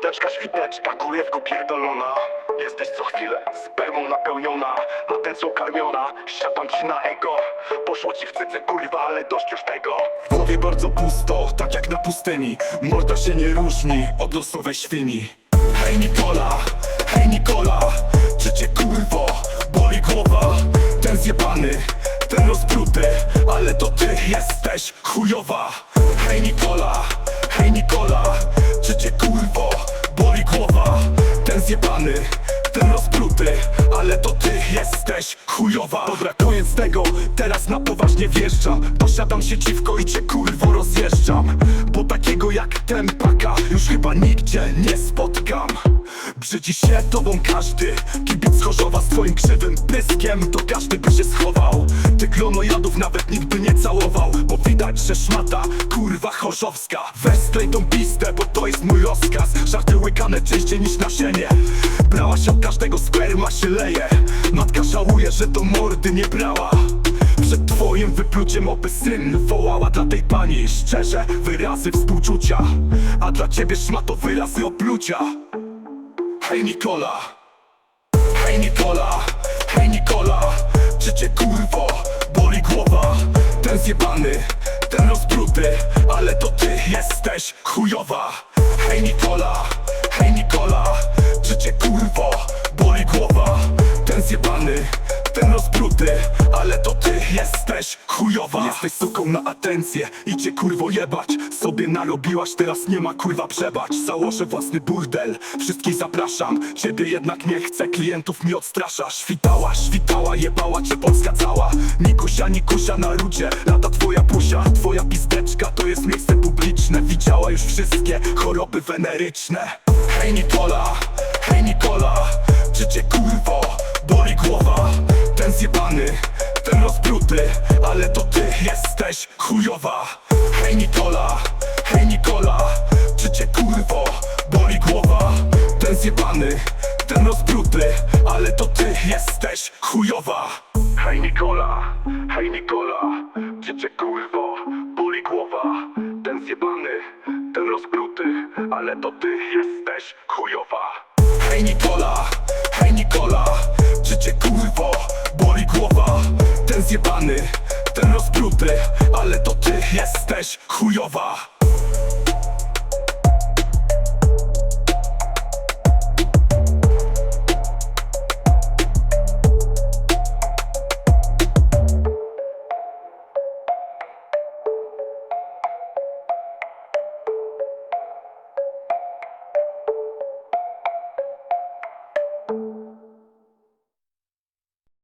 Świteczka, świteczka, kurewko pierdolona. Jesteś co chwilę spermą napełniona A ten co karmiona, siadam ci na ego. Poszło ci w cyce kurwa, ale dość już tego. W głowie bardzo pusto, tak jak na pustyni. Morda się nie różni od losowej świni. Hej Nikola, hej Nikola. Czy cię kurwo boli głowa? Ten zjebany, ten rozbruty Ale to ty jesteś chujowa. Hej Nikola, hej Nikola Ten zjebany, ten rozbruty Ale to ty jesteś chujowa. Dobra, koniec tego, teraz na poważnie wjeżdżam Posiadam sieciwko i cię kurwo rozjeżdżam. Bo takiego jak ten paka już chyba nigdzie nie spotkam. Brzydzi się tobą każdy Kibic Chorzowa z twoim krzywym pyskiem. To każdy by się schował. Ty glonojadów nawet nikt by nie całował Widać, że szmata, kurwa chorzowska. Weź sklej tą pistę, bo to jest mój rozkaz. Żarty łykane częściej niż nasienie. Brałaś od każdego sperma się leje. Matka żałuje, że do mordy nie brała. Przed twoim wypluciem oby syn wołała dla tej pani. Szczerze wyrazy współczucia. A dla ciebie szmato wyrazy oplucia Hej Nikola. Hej Nikola. Hej Nikola. Czy cię kurwo boli głowa? Ten zjebany, ten rozbruty Ale to ty jesteś chujowa. Hej Nikola Hej Nikola Czy cię kurwo boli głowa. Ten zjebany, ten rozbruty Ale to ty jesteś chujowa. Jesteś suką na atencję i cię kurwo jebać. Sobie narobiłaś, teraz nie ma kurwa przebacz. Założę własny burdel, wszystkich zapraszam. Ciebie jednak nie chcę, klientów mi odstrasza Świtała, świtała, jebała cię Polska cała. Nikusia, Nikusia na rudzie, lata twoja Twoja pizdeczka to jest miejsce publiczne. Widziała już wszystkie choroby weneryczne. Hej Nikola, hej Nikola. Czy cię kurwo boli głowa? Ten zjebany, ten rozbruty Ale to ty jesteś chujowa. Hej Nikola, hej Nikola. Czy cię kurwo boli głowa? Ten zjebany, ten rozbruty Ale to ty jesteś chujowa Ten zjebany, ten rozbruty Ale to ty jesteś chujowa Hej Nikola, hej Nikola Czy cię kurwo boli głowa? Ten zjebany, ten rozbruty Ale to ty jesteś chujowa